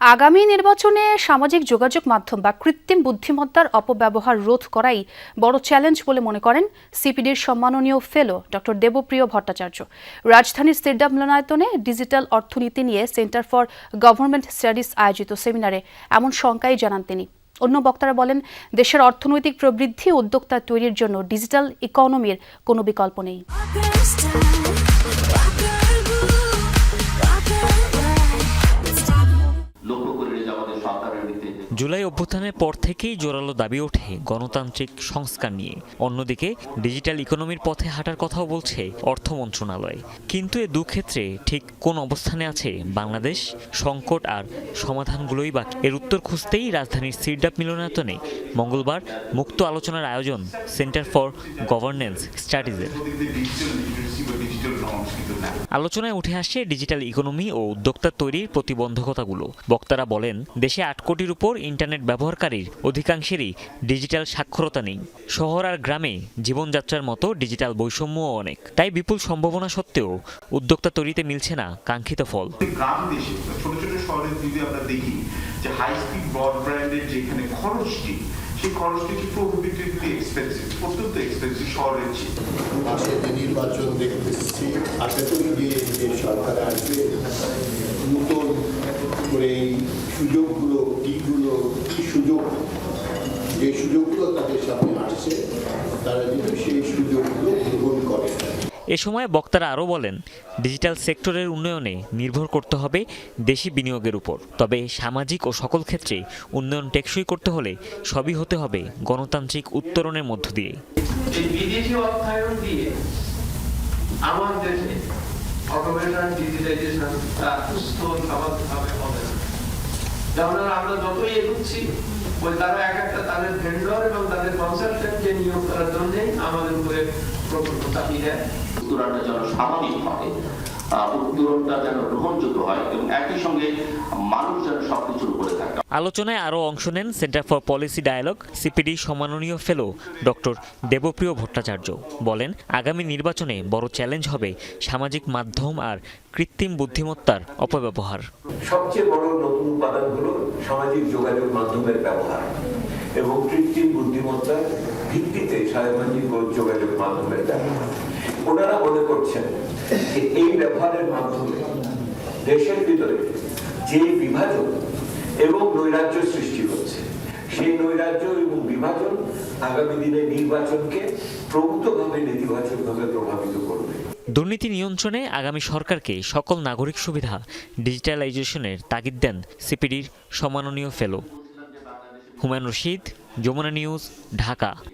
আগামী নির্বাচনে সামাজিক যোগাযোগ মাধ্যম বা কৃত্রিম বুদ্ধিমত্তার অপব্যবহার রোধ করাই বড় চ্যালেঞ্জ বলে মনে করেন সিপিডির সম্মাননীয় ফেলো ডক্টর দেবপ্রিয় ভট্টাচার্য। রাজধানীর সিরডাম মিলনায়তনে ডিজিটাল অর্থনীতি নিয়ে সেন্টার ফর গভর্নমেন্ট স্টাডিজ আয়োজিত সেমিনারে এমন শঙ্কাই জানান তিনি। অন্য বক্তারা বলেন, দেশের অর্থনৈতিক প্রবৃদ্ধি উদ্যোক্তা তৈরির জন্য ডিজিটাল ইকোনমির কোনো বিকল্প নেই। জুলাই অভ্যুত্থানের পর থেকেই জোরালো দাবি ওঠে গণতান্ত্রিক সংস্কার নিয়ে। অন্যদিকে, ডিজিটাল ইকোনমির পথে হাঁটার কথাও বলছে অর্থ মন্ত্রণালয়। কিন্তু এ দুক্ষেত্রে ঠিক কোন অবস্থানে আছে বাংলাদেশ? সংকট আর সমাধানগুলোই বাকি এর উত্তর খুঁজতেই রাজধানীর সিরডাপ মিলনায়তনে মঙ্গলবার মুক্ত আলোচনার আয়োজন সেন্টার ফর গভর্নেন্স স্টাডিজের। আলোচনায় উঠে আসছে ডিজিটাল ইকোনমি ও উদ্যোক্তা তৈরির প্রতিবন্ধকতাগুলো। বক্তারা বলেন, দেশে আট কোটির উপর ইন্টারনেট ব্যবহারকারীর অধিকাংশেরই ডিজিটাল সাক্ষরতা নেই। শহর আর গ্রামে জীবনযাত্রার মতো ডিজিটাল বৈষম্যও অনেক। তাই বিপুল সম্ভাবনা সত্ত্বেও উদ্যোক্তা তৈরিতে মিলছে না কাঙ্ক্ষিত ফল। গ্রাম দেশে ছোট ছোট শহরে যদি আমরা দেখি যে হাই স্পিড ব্রডব্যান্ডের যেখানে খরচটি সেই খরচটি কি প্রভৃতিভূতি এক্সপেন্সিভ অত্যন্ত এক্সপেন্সিভ শহরের চেয়ে। পাশে যে নির্বাচন দেখতেছি আশা করি যে যে সরকার আসবে নতুন করে এই সুযোগগুলো কিগুলো কি সুযোগ? যে সুযোগগুলো তাদের সামনে আসছে তারা যেন সেই সুযোগগুলো গ্রহণ করে। এ সময় বক্তারা আরও বলেন ডিজিটাল সেক্টরের উন্নয়নে নির্ভর করতে হবে দেশি বিনিয়োগের উপর। তবে সামাজিক ও সকল ক্ষেত্রে উন্নয়ন টেকসই করতে হলে সবই হতে হবে গণতান্ত্রিক উত্তরণের মধ্য দিয়ে। বিদেশি অর্থায়ন দিয়ে আমার দেশে অটোমেশন ডিজিটাইজেশন তা সুস্থ স্বাভাবিকভাবে হবে। যেমন আমরা যতই এগুচ্ছি ওই তারা এক একটা তাদের ভেন্ডর এবং তাদের কনসালটেন্টকে নিয়োগ করার জন্য আমাদের উপরে প্রকল্প চাপিয়ে দেয়। উত্তরাটা যেন স্বাভাবিক হয় উত্তরণটা যেন গ্রহণযোগ্য হয় এবং একই মানুষ যেন সবকিছুর উপরে থাকে। আলোচনায় আরও অংশ নেন centre for policy dialogue CPD সম্মাননীয় fellow doctor Debapriya Bhattacharya. বলেন আগামী নির্বাচনে বড় চ্যালেঞ্জ হবে সামাজিক মাধ্যম আর কৃত্রিম বুদ্ধিমত্তার অপব্যবহার। সবচেয়ে বড় নতুন উপাদান হলো সামাজিক যোগাযোগ মাধ্যমের ব্যবহার এবং কৃত্রিম বুদ্ধিমত্তার ভিত্তিতে সামাজিক যোগাযোগ মাধ্যমের ব্যবহার। ওনারা মনে করছেন যে এই ব্যবহারের মাধ্যমে দেশের ভিতরে যে বিভাজন এবং নৈরাজ্য সৃষ্টি হচ্ছে, সেই নৈরাজ্য এবং বিভাজন আগামী দিনে নির্বাচনকে প্রভূতভাবে নেতিবাচকভাবে প্রভাবিত করবে। দুর্নীতি নিয়ন্ত্রণে আগামী সরকারকে সকল নাগরিক সুবিধা ডিজিটালাইজেশনের তাগিদ দেন সিপিডির সম্মাননীয় ফেলো। হুমায়ুন রশিদ, যমুনা নিউজ, ঢাকা।